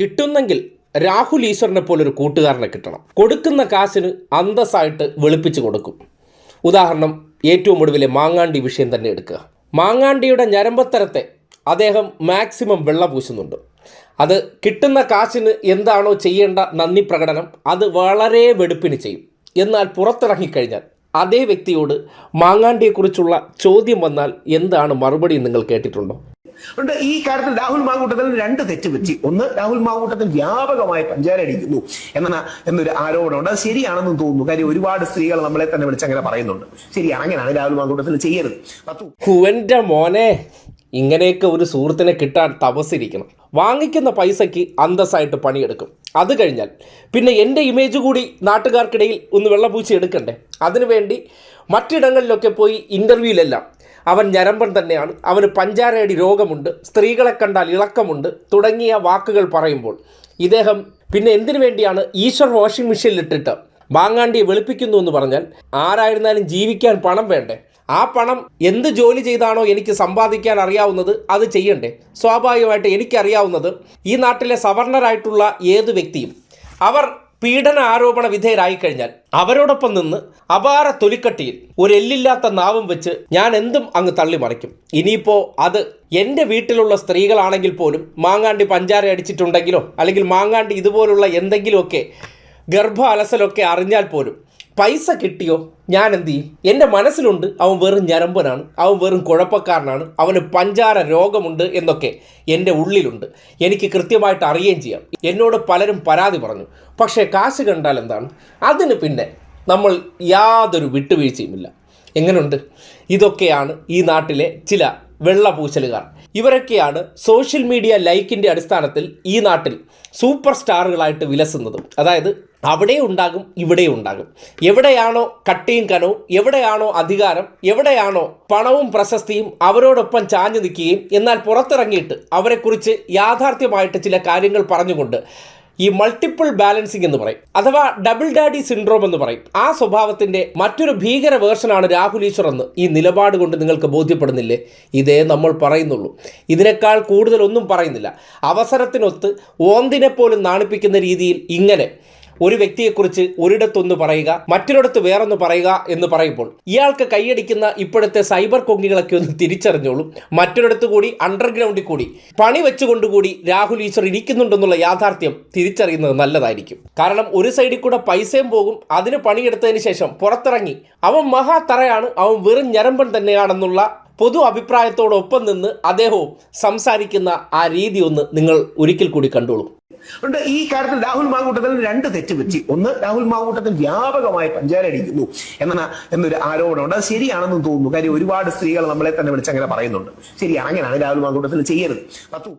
കിട്ടുന്നെങ്കിൽ രാഹുൽ ഈശ്വറിനെ പോലൊരു കൂട്ടുകാരനെ കിട്ടണം. കൊടുക്കുന്ന കാശിന് അന്തസ്സായിട്ട് വെളുപ്പിച്ച് കൊടുക്കും. ഉദാഹരണം ഏറ്റവും ഒടുവിലെ മാങ്ങാണ്ടി വിഷയം തന്നെ എടുക്കുക. മാങ്ങാണ്ടിയുടെ ഞരമ്പത്തരത്തെ അദ്ദേഹം മാക്സിമം വെള്ള പൂശുന്നുണ്ട്. അത് കിട്ടുന്ന കാശിന് എന്താണോ ചെയ്യേണ്ട നന്ദി പ്രകടനം അത് വളരെ വെടുപ്പിന് ചെയ്യും. എന്നാൽ പുറത്തിറങ്ങിക്കഴിഞ്ഞാൽ അതേ വ്യക്തിയോട് മാങ്ങാണ്ടിയെക്കുറിച്ചുള്ള ചോദ്യം വന്നാൽ എന്താണ് മറുപടി നിങ്ങൾ കേട്ടിട്ടുണ്ടോ? അതുകൊണ്ട് ഈ കാര്യത്തിൽ രാഹുൽ മാങ്കൂട്ടത്തിന് രണ്ട് തെറ്റ് പറ്റി. ഒന്ന് രാഹുൽ മാങ്കൂട്ടത്തിൽ വ്യാപകമായി പഞ്ചാര അടിക്കുന്നു എന്ന എന്നൊരു ആരോപണമുണ്ട്. അത് ശരിയാണെന്ന് തോന്നുന്നു. കാര്യം ഒരുപാട് സ്ത്രീകൾ നമ്മളെ തന്നെ വിളിച്ച് അങ്ങനെ പറയുന്നുണ്ട്. ശരിയാണ് അങ്ങനെയാണ് രാഹുൽ മാങ്കൂട്ടത്തിൽ ചെയ്യരുത്. പത്തു മോനെ. ഇങ്ങനെയൊക്കെ ഒരു സുഹൃത്തിനെ കിട്ടാൻ തപസ്സിരിക്കണം. വാങ്ങിക്കുന്ന പൈസയ്ക്ക് അന്തസ്സായിട്ട് പണിയെടുക്കും. അത് കഴിഞ്ഞാൽ പിന്നെ എന്റെ ഇമേജ് കൂടി നാട്ടുകാർക്കിടയിൽ ഒന്ന് വെള്ളപൂച്ചി എടുക്കണ്ടേ? അതിനുവേണ്ടി മറ്റിടങ്ങളിലൊക്കെ പോയി ഇന്റർവ്യൂവിലെല്ലാം അവൻ ഞരമ്പൻ തന്നെയാണ്. അവന് പഞ്ചാരയടി രോഗമുണ്ട്. സ്ത്രീകളെ കണ്ടാൽ ഇളക്കമുണ്ട്. തുടങ്ങിയ വാക്കുകൾ പറയുമ്പോൾ ഇദ്ദേഹം പിന്നെ എന്തിനു വേണ്ടിയാണ് ഈശ്വർ വാഷിംഗ് മെഷീനിലിട്ടിട്ട് മാങ്ങാണ്ടിയെ വെളുപ്പിക്കുന്നു എന്ന് പറഞ്ഞാൽ ആരായിരുന്നാലും ജീവിക്കാൻ പണം വേണ്ടേ? ആ പണം എന്ത് ജോലി ചെയ്താണോ എനിക്ക് സമ്പാദിക്കാൻ അറിയാവുന്നത് അത് ചെയ്യണ്ടേ? സ്വാഭാവികമായിട്ട് എനിക്കറിയാവുന്നത് ഈ നാട്ടിലെ സവർണരായിട്ടുള്ള ഏത് വ്യക്തിയും അവർ പീഡന ആരോപണ വിധേയരായി കഴിഞ്ഞാൽ അവരോടൊപ്പം നിന്ന് അപാര തൊലിക്കട്ടിയിൽ ഒരു എല്ലില്ലാത്ത നാവും വെച്ച് ഞാൻ എന്തും അങ്ങ് തള്ളിമറിക്കും. ഇനിയിപ്പോൾ അത് എന്റെ വീട്ടിലുള്ള സ്ത്രീകളാണെങ്കിൽ പോലും മാങ്ങാണ്ടി പഞ്ചാര അടിച്ചിട്ടുണ്ടെങ്കിലോ അല്ലെങ്കിൽ മാങ്ങാണ്ടി ഇതുപോലുള്ള എന്തെങ്കിലുമൊക്കെ ഗർഭ അലസലൊക്കെ അറിഞ്ഞാൽ പോലും പൈസ കിട്ടിയോ? ഞാൻ എന്ത് ചെയ്യും? എന്റെ മനസ്സിലുണ്ട് അവൻ വെറും ഞരമ്പനാണ് അവൻ വെറും കുഴപ്പക്കാരനാണ് അവന് പഞ്ചാര രോഗമുണ്ട് എന്നൊക്കെ എന്റെ ഉള്ളിലുണ്ട്. എനിക്ക് കൃത്യമായിട്ട് അറിയുകയും ചെയ്യാം. എന്നോട് പലരും പരാതി പറഞ്ഞു. പക്ഷേ കാശ് കണ്ടാൽ എന്താണ്? അതിന് പിന്നെ നമ്മൾ യാതൊരു വിട്ടുവീഴ്ചയുമില്ല. എങ്ങനെയുണ്ട് ഇതൊക്കെയാണ് ഈ നാട്ടിലെ ചില വെള്ളപൂശലുകാർ. ഇവരൊക്കെയാണ് സോഷ്യൽ മീഡിയ ലൈക്കിന്റെ അടിസ്ഥാനത്തിൽ ഈ നാട്ടിൽ സൂപ്പർ സ്റ്റാറുകളായിട്ട് വിലസുന്നത്. അതായത് അവിടെ ഉണ്ടാകും ഇവിടെ ഉണ്ടാകും. എവിടെയാണോ കട്ടിയും കനവും എവിടെയാണോ അധികാരം എവിടെയാണോ പണവും പ്രശസ്തിയും അവരോടൊപ്പം ചാഞ്ഞു നിൽക്കുകയും എന്നാൽ പുറത്തിറങ്ങിയിട്ട് അവരെക്കുറിച്ച് യാഥാർത്ഥ്യമായിട്ട് ചില കാര്യങ്ങൾ പറഞ്ഞുകൊണ്ട് ഈ മൾട്ടിപ്പിൾ ബാലൻസിംഗ് എന്ന് പറയും. അഥവാ ഡബിൾ ഡാഡി സിൻഡ്രോം എന്ന് പറയും. ആ സ്വഭാവത്തിന്റെ മറ്റൊരു ഭീകര വേർഷനാണ് രാഹുൽ ഈശ്വർ എന്ന് ഈ നിലപാട് കൊണ്ട് നിങ്ങൾക്ക് ബോധ്യപ്പെടുന്നില്ലേ? ഇതേ നമ്മൾ പറയുന്നുള്ളൂ. ഇതിനേക്കാൾ കൂടുതൽ ഒന്നും പറയുന്നില്ല. അവസരത്തിനൊത്ത് ഓന്തിനെ പോലും നാണിപ്പിക്കുന്ന രീതിയിൽ ഇങ്ങനെ ഒരു വ്യക്തിയെക്കുറിച്ച് ഒരിടത്തൊന്ന് പറയുക മറ്റൊരിടത്ത് വേറൊന്ന് പറയുക എന്ന് പറയുമ്പോൾ ഇയാൾക്ക് കൈയടിക്കുന്ന ഇപ്പോഴത്തെ സൈബർ കൊങ്ങികളൊക്കെ ഒന്ന് തിരിച്ചറിഞ്ഞോളും. മറ്റൊരിടത്ത് കൂടി അണ്ടർഗ്രൗണ്ടിൽ കൂടി പണി വെച്ചുകൊണ്ടുകൂടി രാഹുൽ ഈശ്വർ ഇരിക്കുന്നുണ്ടെന്നുള്ള യാഥാർത്ഥ്യം തിരിച്ചറിയുന്നത് നല്ലതായിരിക്കും. കാരണം ഒരു സൈഡിൽ കൂടെ പൈസയും പോകും അതിന് പണിയെടുത്തതിന് ശേഷം പുറത്തിറങ്ങി അവൻ മഹാതറയാണ് അവൻ വെറും ഞരമ്പൻ തന്നെയാണെന്നുള്ള പൊതു അഭിപ്രായത്തോടൊപ്പം നിന്ന് അദ്ദേഹവും സംസാരിക്കുന്ന ആ രീതി ഒന്ന് നിങ്ങൾ ഒരിക്കൽ കൂടി കണ്ടോളൂ. അതുകൊണ്ട് ഈ കാര്യത്തിൽ രാഹുൽ മാങ്കൂട്ടത്തിന് രണ്ട് തെറ്റ് പറ്റി. ഒന്ന് രാഹുൽ മാങ്കൂട്ടത്തിൽ വ്യാപകമായി പഞ്ചാര അടിക്കുന്നു എന്ന എന്നൊരു ആരോപണമുണ്ട് അത് ശരിയാണെന്ന് തോന്നുന്നു. കാര്യം ഒരുപാട് സ്ത്രീകൾ നമ്മളെ തന്നെ വിളിച്ച് അങ്ങനെ പറയുന്നുണ്ട്. ശരിയാണ് അങ്ങനെയാണ് രാഹുൽ മാങ്കൂട്ടത്തിൽ ചെയ്യരുത്. പത്തു